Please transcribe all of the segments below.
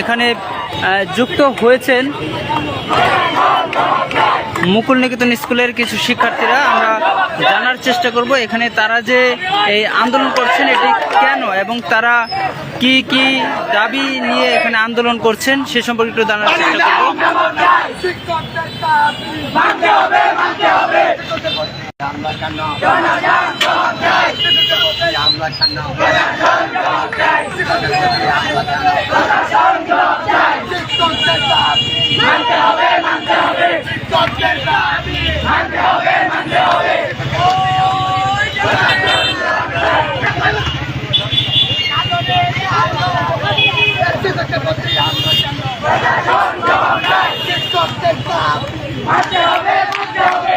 এখানে যুক্ত হয়েছেন মুকুল নিকেতন স্কুলের কিছু শিক্ষার্থীরা। আমরা জানার চেষ্টা করব, এখানে তারা যে এই আন্দোলন করছেন, এটি কেন এবং তারা কি কি দাবি নিয়ে এখানে আন্দোলন করছেন, সে সম্পর্কে একটু জানার চেষ্টা করব। মারতে হবে মারতে হবে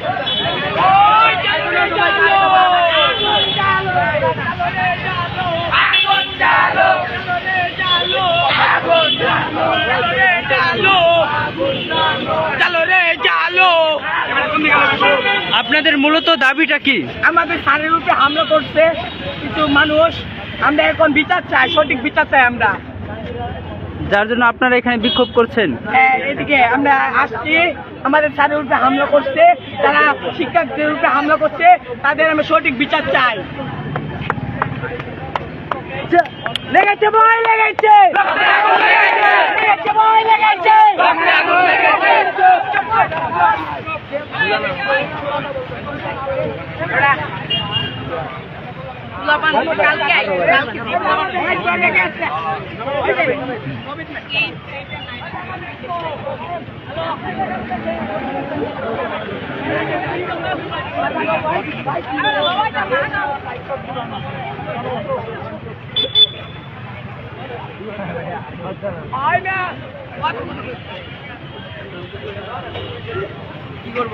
আপনাদের মূলত দাবিটা কি? আমাদের শারীর উপরে হামলা করছে কিছু মানুষ। আমরা এখন বিচার চাই সঠিক বিচার চাই আমরা। যার জন্য আপনারা এখানে বিক্ষোভ করছেন? হ্যাঁ, এদিকে আমরা আসছি। আমাদের শারীর উপরে হামলা করছে। তারা শিক্ষকদের উপরে হামলা করছে তাদের আমরা সঠিক বিচার চাই। লেগেছে ভয় লেগেছে। লেগেছে ভয় লেগেছে। কি করব